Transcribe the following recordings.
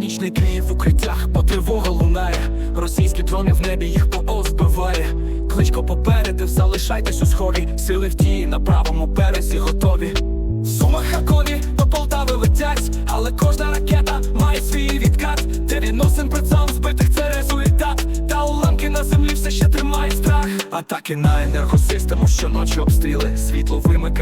Кожний Київ в укриттях по лунає. Російські дрони в небі їх ПО збиває. Кличко попередив, залишайтесь у схові. Сили в дії на правому березі готові. В Сумах Харкові до Полтави летять, але кожна ракета має свій відкат. 90 прицелом збитих це результат. Та уламки на землі все ще тримають страх. Атаки на енергосистему щоночі обстріли. Світло вимикають,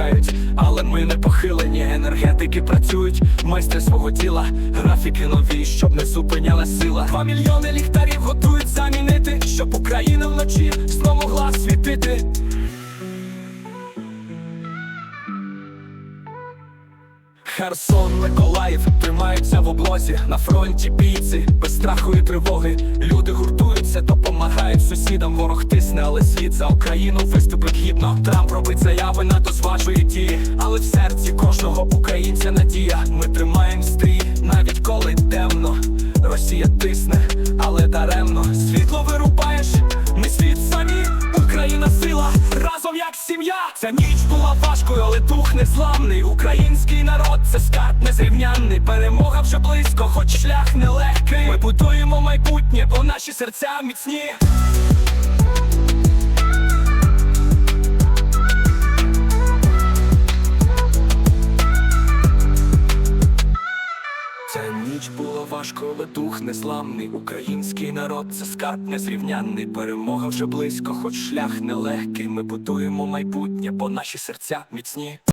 Енергетики працюють, майстри свого діла. Графіки нові, щоб не зупиняла сила. Два мільйони ліхтарів готують замінити, щоб Україна вночі знову могла світити. Херсон, Миколаїв тримаються в облозі на фронті бійці, без страху і тривоги. Люди гуртуються, допомагають сусідам. Ворог тисне, але світ за Україну виступить гідно. Трамп робить заяви, НАТО зважує дії, але в серці кожного Ця ніч була важкою, але дух незламний. Український народ це скарб незрівнянний. Перемога вже близько, хоч шлях нелегкий. Ми будуємо майбутнє, бо наші серця міцні. Важко, але дух незламний. Український народ це скарб незрівнянний. Перемога вже близько, хоч шлях нелегкий. Ми будуємо майбутнє, бо наші серця міцні.